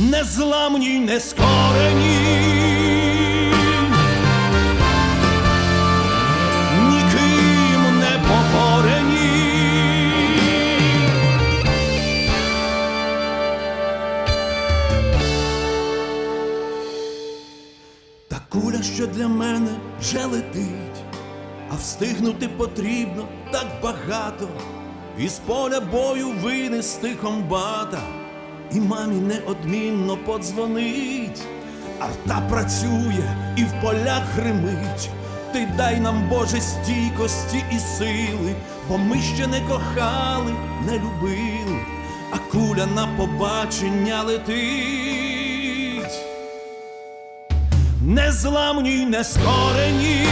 незламні й нескорені. Ніким не покорені. Та куля, що для мене вже летить, а встигнути потрібно так багато, із поля бою винести комбата, і мамі неодмінно подзвонить, арта працює і в полях гримить. Ти дай нам, Боже, стійкості і сили, бо ми ще не кохали, не любили, а куля на побачення летить. Незламні нескорені,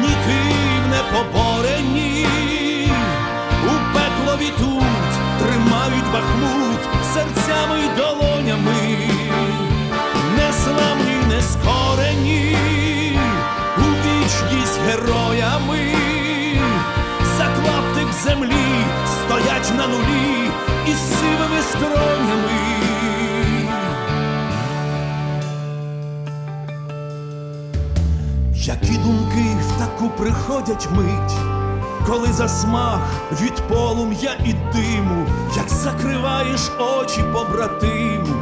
ніким не поборені, у пеклові тут тримають бахмут серцями й долонями, незламні й нескорені, у вічність героями, за клаптик землі стоять на нулі із сивими скронями. Які думки в таку приходять мить, коли засмах від полум'я і диму, як закриваєш очі побратиму,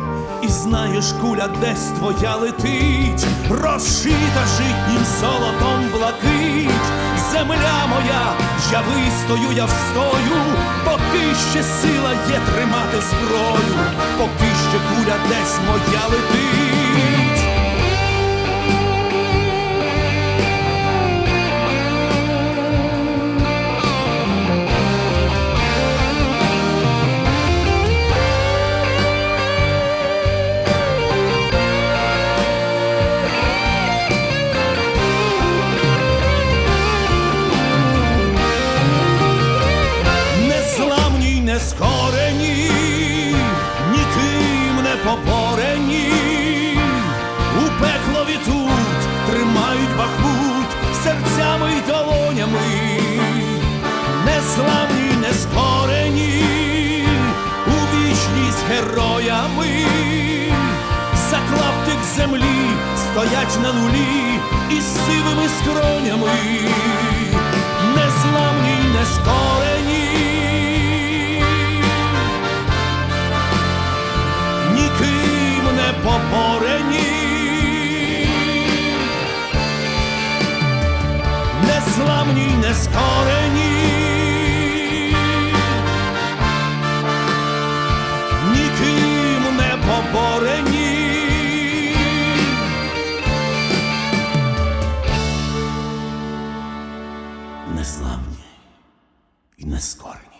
і знаєш, куля десь твоя летить, розшита житнім золотом блакить, земля моя, я вистою, я встою, поки ще сила є тримати зброю, поки ще куля десь моя летить. Нескорені, ніким не поборені, у пеклові тут тримають бахмут серцями й долонями, незламні й нескорені, у вічність героями, за клаптик землі стоять на нулі із сивими скронями, незламні нескорені, ніким не поборені. Незламні й нескорені.